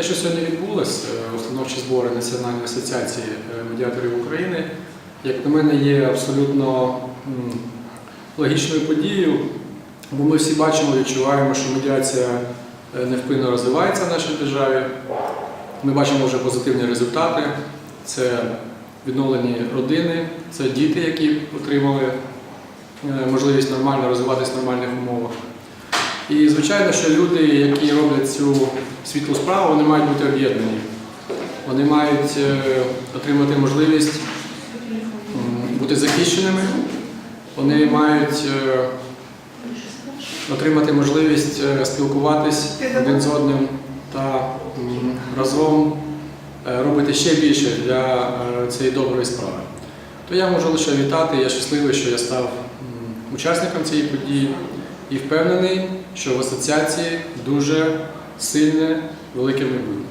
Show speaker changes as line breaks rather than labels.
Те, що сьогодні відбулося, е, установчі збори Національної асоціації е, медіаторів України, як на мене, є абсолютно логічною подією, бо ми всі бачимо відчуваємо, що медіація е, невпинно розвивається в нашій державі. Ми бачимо вже позитивні результати. Це відновлені родини, це діти, які отримали можливість нормально розвиватися в нормальних умовах. І звичайно, що люди, які роблять цю світлу справу, вони мають бути об'єднані. Вони мають е, отримати можливість бути захищеними, вони мають е, отримати можливість е, спілкуватись один з одним та разом робити ще більше для цієї доброї справи. То я можу лише вітати, я щасливий, що я став учасником цієї події і впевнений, що в асоціації дуже сильне велике майбутнє.